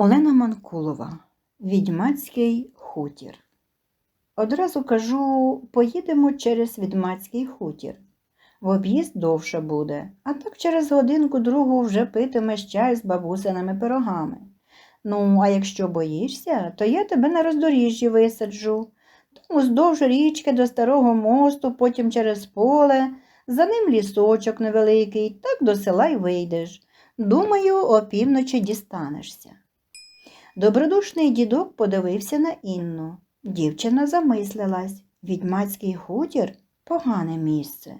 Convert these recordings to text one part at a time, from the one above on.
Олена Манкулова, Відьмацький хутір. Одразу кажу, поїдемо через Відьмацький хутір. В об'їзд довше буде, а так через годинку другу вже питимеш чай з бабусиними пирогами. Ну, а якщо боїшся, то я тебе на роздоріжжі висаджу. Тому здовж річки до старого мосту, потім через поле, за ним лісочок невеликий, так до села й вийдеш. Думаю, опівночі дістанешся. Добродушний дідок подивився на Інну. Дівчина замислилась. Відьмацький хутір погане місце.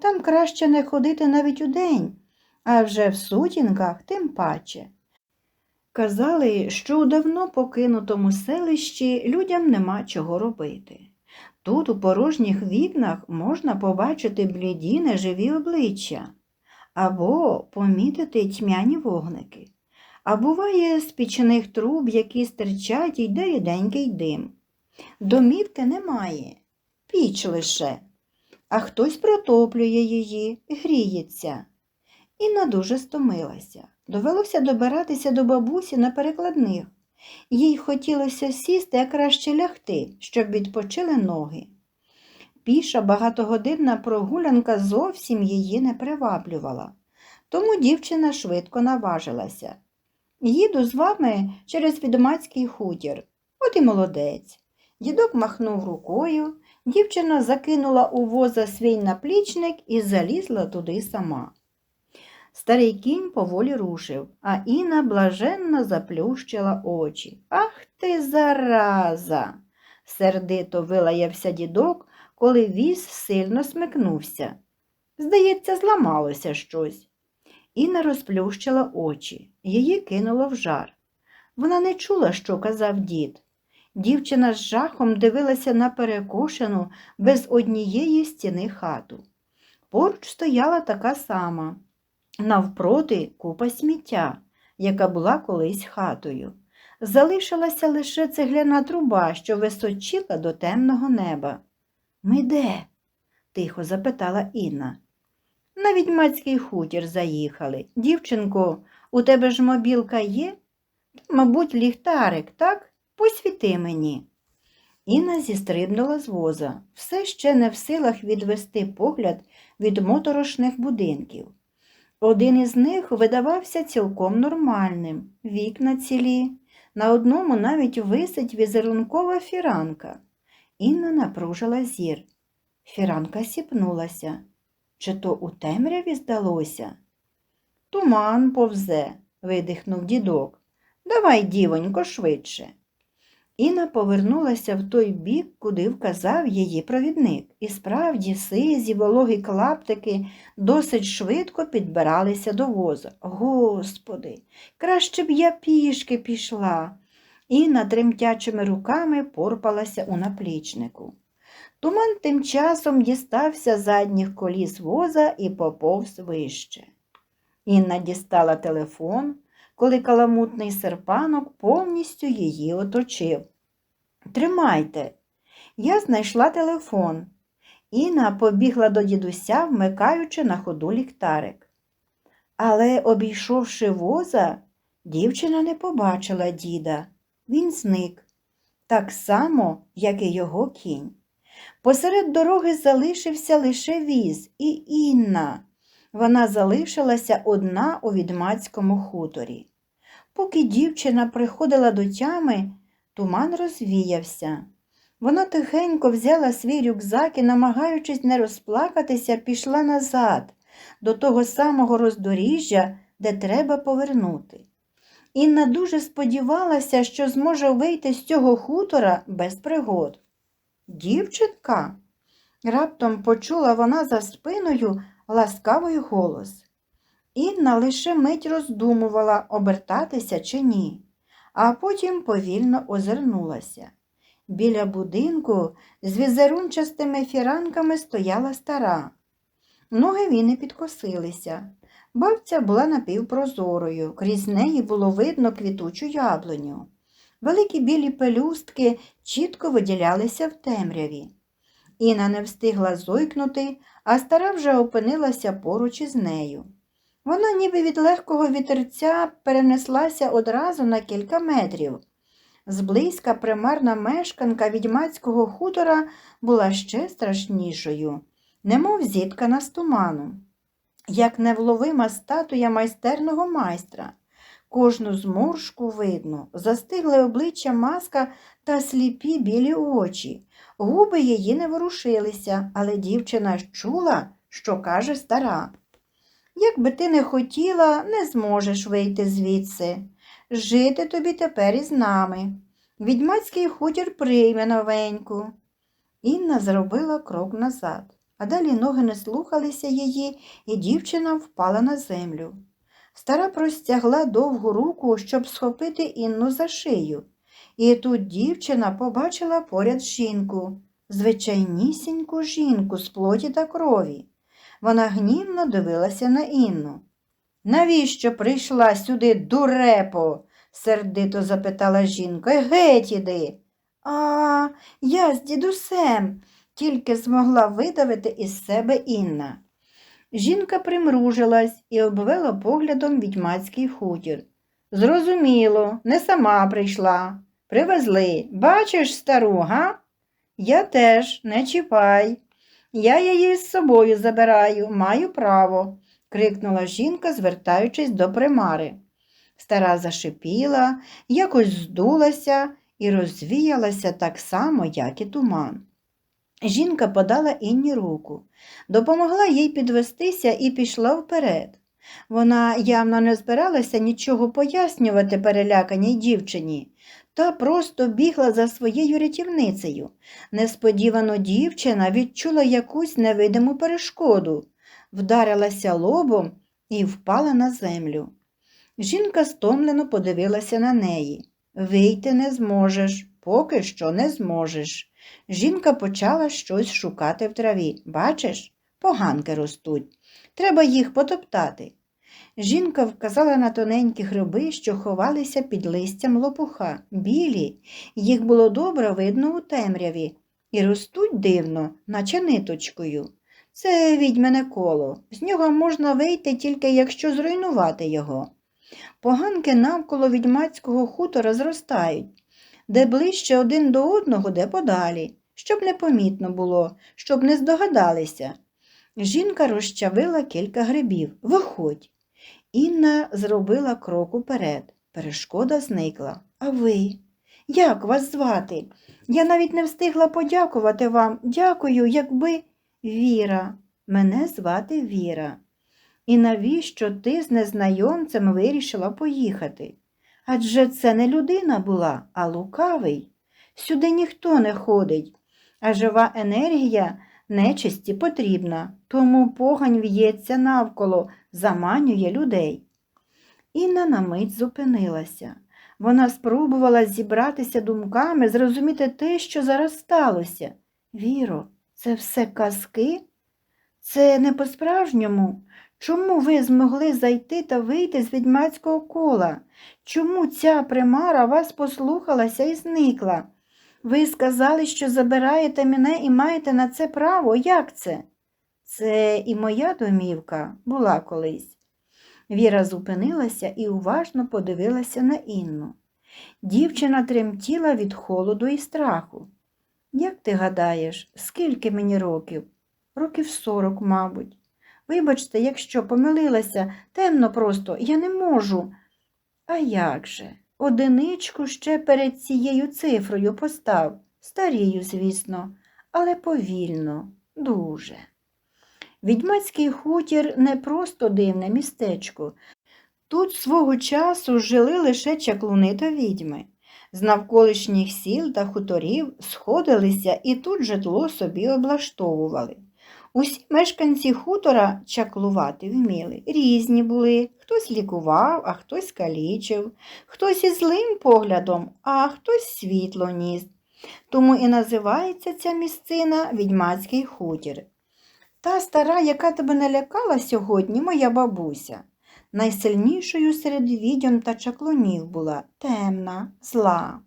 Там краще не ходити навіть удень, а вже в сутінках тим паче. Казали, що у давно покинутому селищі людям нема чого робити. Тут у порожніх вікнах можна побачити бліді неживі обличчя або помітити тьмяні вогники. А буває з пічних труб, які стирчать, йде ріденький дим. Домівки немає, піч лише, а хтось протоплює її, гріється. Інна дуже стомилася. Довелося добиратися до бабусі на перекладних. Їй хотілося сісти, а краще лягти, щоб відпочили ноги. Піша багатогодинна прогулянка зовсім її не приваблювала, тому дівчина швидко наважилася. Їду з вами через відомацький хутір. От і молодець. Дідок махнув рукою, дівчина закинула у воза свій наплічник і залізла туди сама. Старий кінь поволі рушив, а Інна блаженно заплющила очі. Ах ти, зараза! сердито вилаявся дідок, коли віз сильно смикнувся. Здається, зламалося щось. Інна розплющила очі, її кинуло в жар. Вона не чула, що казав дід. Дівчина з жахом дивилася на перекошену без однієї стіни хату. Поруч стояла така сама, навпроти купа сміття, яка була колись хатою. Залишилася лише цегляна труба, що височила до темного неба. Ми де? тихо запитала Інна. На відьмацький хутір заїхали. Дівчинко, у тебе ж мобілка є? Мабуть, ліхтарик, так? Посвіти мені. Інна зістрибнула з воза, все ще не в силах відвести погляд від моторошних будинків. Один із них видавався цілком нормальним, вікна цілі, на одному навіть висить візерункова фіранка. Інна напружила зір. Фіранка сіпнулася. Чи то у темряві здалося? Туман повзе, видихнув дідок. Давай, дівонько, швидше. Інна повернулася в той бік, куди вказав її провідник, і справді сизі вологі клаптики досить швидко підбиралися до воза. Господи, краще б я пішки пішла. Інна тремтячими руками порпалася у наплічнику. Туман тим часом дістався задніх коліс воза і поповз вище. Інна дістала телефон, коли каламутний серпанок повністю її оточив. Тримайте, я знайшла телефон. Інна побігла до дідуся, вмикаючи на ходу ліхтарик. Але, обійшовши воза, дівчина не побачила діда. Він зник, так само, як і його кінь. Посеред дороги залишився лише віз і Інна. Вона залишилася одна у відмацькому хуторі. Поки дівчина приходила до тями, туман розвіявся. Вона тихенько взяла свій рюкзак і, намагаючись не розплакатися, пішла назад, до того самого роздоріжжя, де треба повернути. Інна дуже сподівалася, що зможе вийти з цього хутора без пригод. Дівчинка? Раптом почула вона за спиною ласкавий голос. Інна лише мить роздумувала, обертатися чи ні, а потім повільно озирнулася. Біля будинку з візерунчастими фіранками стояла стара. Ноги віни підкосилися. Бабця була напівпрозорою, крізь неї було видно квітучу яблуню. Великі білі пелюстки чітко виділялися в темряві. Інна не встигла зойкнути, а стара вже опинилася поруч із нею. Вона ніби від легкого вітерця перенеслася одразу на кілька метрів. Зблизька примарна мешканка відьмацького хутора була ще страшнішою, немов зіткана з туману, як невловима статуя майстерного майстра. Кожну зморшку видно, застигли обличчя маска та сліпі білі очі. Губи її не ворушилися, але дівчина чула, що каже стара. Як би ти не хотіла, не зможеш вийти звідси. Жити тобі тепер із нами. Відьмацький хутір прийме новеньку. Інна зробила крок назад, а далі ноги не слухалися її, і дівчина впала на землю. Стара простягла довгу руку, щоб схопити Інну за шию. І тут дівчина побачила поряд жінку, звичайнісіньку жінку з плоті та крові. Вона гнівно дивилася на Інну. Навіщо прийшла сюди, дурепо? сердито запитала жінка. Геть іди. А, я з дідусем, тільки змогла видавити із себе Інна. Жінка примружилась і обвела поглядом відьмацький хутір. Зрозуміло, не сама прийшла. Привезли. Бачиш стару, га? Я теж, не чіпай. Я її з собою забираю, маю право, крикнула жінка, звертаючись до примари. Стара зашипіла, якось здулася і розвіялася так само, як і туман. Жінка подала Інні руку, допомогла їй підвестися і пішла вперед. Вона явно не збиралася нічого пояснювати переляканій дівчині, та просто бігла за своєю рятівницею. Несподівано дівчина відчула якусь невидиму перешкоду, вдарилася лобом і впала на землю. Жінка стомлено подивилася на неї. Вийти не зможеш, поки що не зможеш. Жінка почала щось шукати в траві. Бачиш, поганки ростуть. Треба їх потоптати. Жінка вказала на тоненькі гриби, що ховалися під листям лопуха, білі, їх було добре видно у темряві, і ростуть дивно, наче ниточкою. Це відьмине коло, з нього можна вийти тільки якщо зруйнувати його. Поганки навколо відьмацького хутора зростають, де ближче один до одного, де подалі, щоб не помітно було, щоб не здогадалися. Жінка розчавила кілька грибів. Виходь. Інна зробила крок уперед. Перешкода зникла. А ви? Як вас звати? Я навіть не встигла подякувати вам. Дякую, якби. Віра. Мене звати Віра. І навіщо ти з незнайомцем вирішила поїхати? Адже це не людина була, а лукавий. Сюди ніхто не ходить, а жива енергія нечисті потрібна, тому погань в'ється навколо, заманює людей. Інна на мить зупинилася. Вона спробувала зібратися думками, зрозуміти те, що зараз сталося. Віро, це все казки? Це не по-справжньому. Чому ви змогли зайти та вийти з відьмацького кола? Чому ця примара вас послухалася і зникла? Ви сказали, що забираєте мене і маєте на це право. Як це? Це і моя домівка була колись. Віра зупинилася і уважно подивилася на Інну. Дівчина тремтіла від холоду і страху. Як ти гадаєш, скільки мені років? Років сорок, мабуть. Вибачте, якщо помилилася, темно просто, я не можу. А як же? Одиничку ще перед цією цифрою постав. Старію, звісно, але повільно, дуже. Відьмацький хутір не просто дивне містечко. Тут свого часу жили лише чаклуни та відьми. З навколишніх сіл та хуторів сходилися і тут житло собі облаштовували. Усі мешканці хутора чаклувати вміли. Різні були, хтось лікував, а хтось калічив, хтось із злим поглядом, а хтось світло ніс. Тому і називається ця місцина відьмацький хутір. Та стара, яка тебе не лякала сьогодні, моя бабуся. Найсильнішою серед відьом та чаклунів була темна, зла.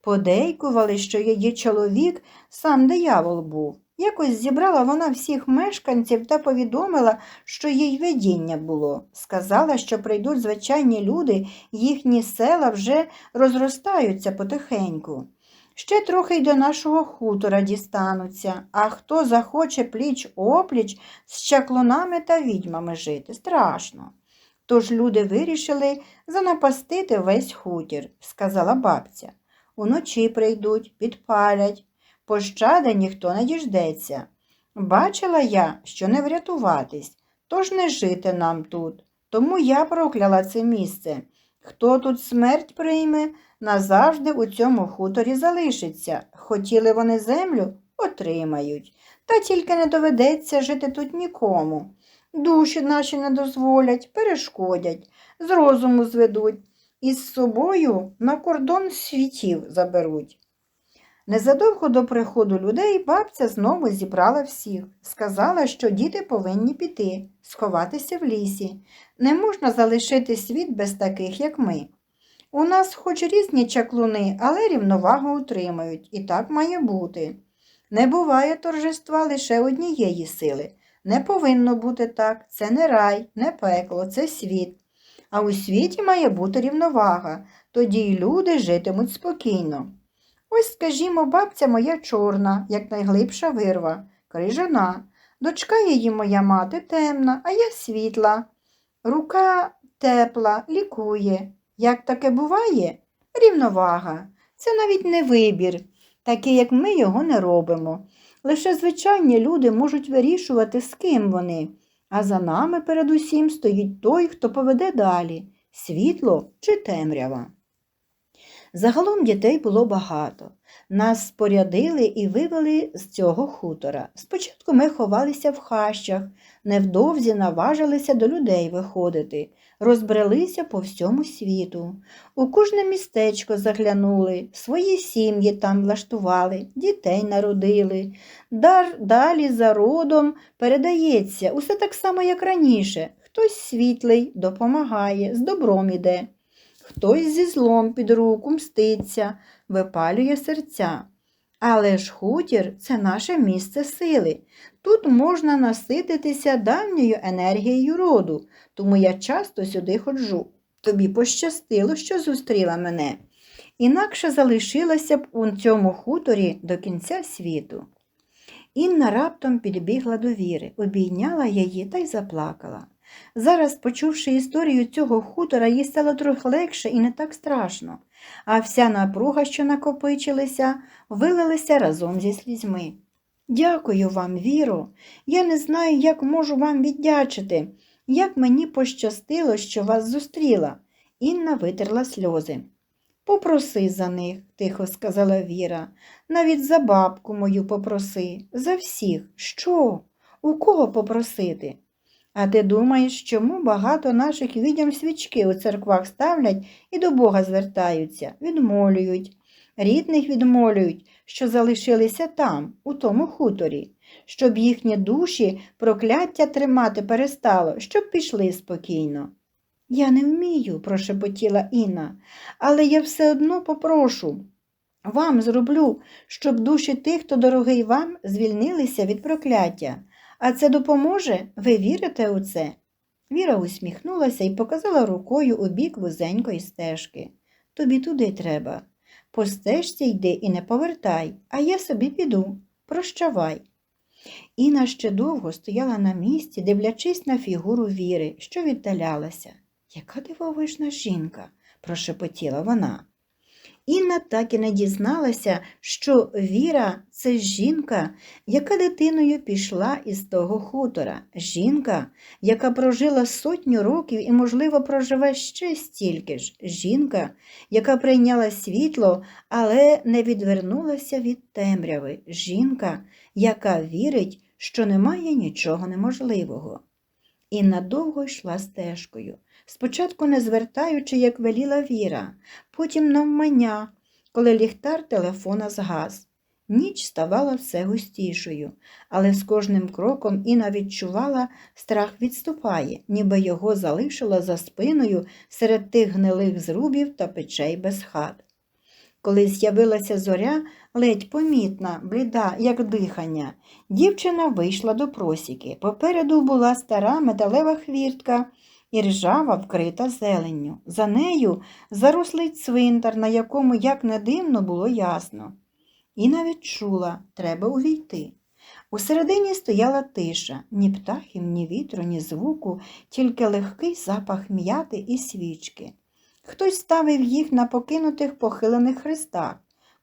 Подейкували, що її чоловік сам диявол був Якось зібрала вона всіх мешканців та повідомила, що їй видіння було. Сказала, що прийдуть звичайні люди, їхні села вже розростаються потихеньку. Ще трохи й до нашого хутора дістануться, а хто захоче пліч опліч з чаклунами та відьмами жити, страшно. Тож люди вирішили занапастити весь хутір, сказала бабця. Уночі прийдуть, підпалять. Пощади ніхто не діждеться. Бачила я, що не врятуватись, тож не жити нам тут. Тому я прокляла це місце. Хто тут смерть прийме, назавжди у цьому хуторі залишиться. Хотіли вони землю, отримають. Та тільки не доведеться жити тут нікому. Душі наші не дозволять, перешкодять, з розуму зведуть і з собою на кордон світів заберуть. Незадовго до приходу людей бабця знову зібрала всіх. Сказала, що діти повинні піти, сховатися в лісі. Не можна залишити світ без таких, як ми. У нас хоч різні чаклуни, але рівновагу утримають, і так має бути. Не буває торжества лише однієї сили. Не повинно бути так. Це не рай, не пекло, це світ. А у світі має бути рівновага, тоді й люди житимуть спокійно. Ось, скажімо, бабця моя чорна, як найглибша вирва, крижана. Дочка її моя мати темна, а я світла. Рука тепла, лікує. Як таке буває? Рівновага. Це навіть не вибір, такий, як ми його не робимо. Лише звичайні люди можуть вирішувати, з ким вони, а за нами передусім стоїть той, хто поведе далі світло чи темрява. Загалом дітей було багато. Нас спорядили і вивели з цього хутора. Спочатку ми ховалися в хащах, невдовзі наважилися до людей виходити, розбрелися по всьому світу. У кожне містечко заглянули, свої сім'ї там влаштували, дітей народили. Дар далі за родом передається, усе так само, як раніше. Хтось світлий, допомагає, з добром іде. Хтось зі злом під руку мститься, випалює серця. Але ж хутір це наше місце сили. Тут можна насититися давньою енергією роду, тому я часто сюди ходжу. Тобі пощастило, що зустріла мене. Інакше залишилася б у цьому хуторі до кінця світу. Інна раптом підбігла до віри, обійняла її та й заплакала. Зараз, почувши історію цього хутора, їй стало трохи легше і не так страшно, а вся напруга, що накопичилася, вилилася разом зі слізьми. Дякую вам, Віро. Я не знаю, як можу вам віддячити, як мені пощастило, що вас зустріла. Інна витерла сльози. Попроси за них, тихо сказала Віра. Навіть за бабку мою попроси, за всіх. Що? У кого попросити? А ти думаєш, чому багато наших відьом свічки у церквах ставлять і до Бога звертаються, відмолюють, рідних відмолюють, що залишилися там, у тому хуторі, щоб їхні душі прокляття тримати перестало, щоб пішли спокійно. Я не вмію, прошепотіла Інна, але я все одно попрошу. Вам зроблю, щоб душі тих, хто дорогий вам, звільнилися від прокляття. А це допоможе? Ви вірите у це? Віра усміхнулася і показала рукою у бік вузенької стежки. Тобі туди треба. По стежці йди і не повертай, а я собі піду. Прощавай. Інна ще довго стояла на місці, дивлячись на фігуру Віри, що віддалялася. Яка дивовижна жінка, прошепотіла вона. Інна так і не дізналася, що Віра це жінка, яка дитиною пішла із того хутора, жінка, яка прожила сотню років і, можливо, проживе ще стільки ж, жінка, яка прийняла світло, але не відвернулася від темряви, жінка, яка вірить, що немає нічого неможливого. Інна довго йшла стежкою спочатку не звертаючи, як веліла Віра, потім навмання, коли ліхтар телефона згас. Ніч ставала все густішою, але з кожним кроком Інна відчувала, страх відступає, ніби його залишило за спиною серед тих гнилих зрубів та печей без хат. Коли з'явилася зоря, ледь помітна, бліда, як дихання, дівчина вийшла до просіки. Попереду була стара металева хвіртка і ржава вкрита зеленню. За нею зарослий цвинтар, на якому, як не дивно, було ясно. І навіть чула, треба увійти. Усередині стояла тиша, ні птахів, ні вітру, ні звуку, тільки легкий запах м'яти і свічки. Хтось ставив їх на покинутих похилених хрестах,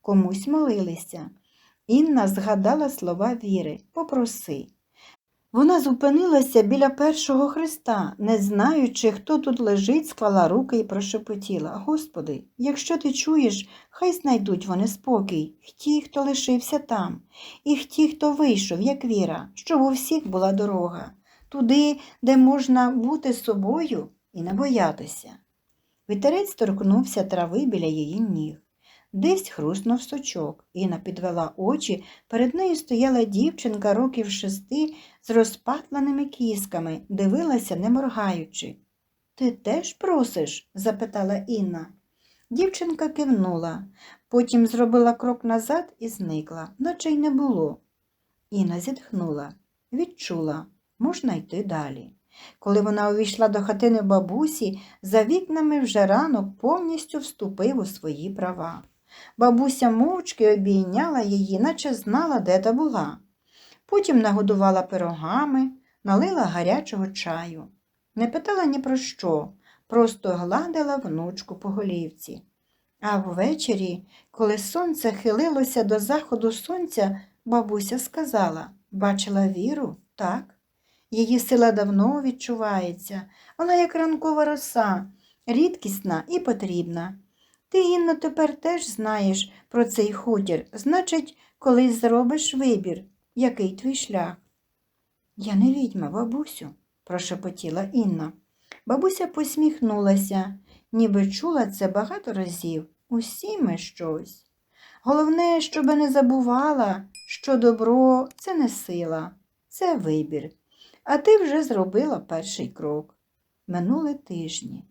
комусь молилися. Інна згадала слова віри попроси. Вона зупинилася біля першого хреста, не знаючи, хто тут лежить, склала руки і прошепотіла. Господи, якщо ти чуєш, хай знайдуть вони спокій, ті, хто лишився там, і ті, хто вийшов, як віра, щоб у всіх була дорога, туди, де можна бути собою і не боятися. Вітерець торкнувся трави біля її ніг. Десь хруснув сучок. Інна підвела очі. Перед нею стояла дівчинка років шести з розпатленими кісками, дивилася, не моргаючи. Ти теж просиш? запитала Інна. Дівчинка кивнула, потім зробила крок назад і зникла, наче й не було. Інна зітхнула, відчула, можна йти далі. Коли вона увійшла до хатини бабусі, за вікнами вже ранок повністю вступив у свої права. Бабуся мовчки обійняла її, наче знала, де та була. Потім нагодувала пирогами, налила гарячого чаю. Не питала ні про що, просто гладила внучку по голівці. А ввечері, коли сонце хилилося до заходу сонця, бабуся сказала бачила віру? Так. Її сила давно відчувається, вона як ранкова роса, рідкісна і потрібна. Ти, Інно, тепер теж знаєш про цей хутір, значить, колись зробиш вибір, який твій шлях. Я не відьма, бабусю, прошепотіла Інна. Бабуся посміхнулася, ніби чула це багато разів. Усі ми щось. Головне, щоб не забувала, що добро це не сила, це вибір. А ти вже зробила перший крок. Минули тижні.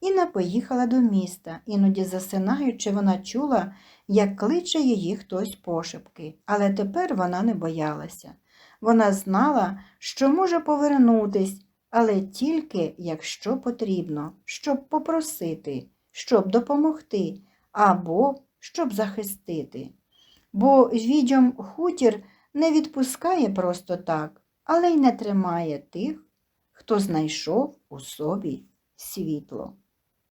Інна поїхала до міста, іноді засинаючи, вона чула, як кличе її хтось пошепки, але тепер вона не боялася. Вона знала, що може повернутись, але тільки якщо потрібно, щоб попросити, щоб допомогти або щоб захистити. Бо відьом хутір не відпускає просто так, але й не тримає тих, хто знайшов у собі світло.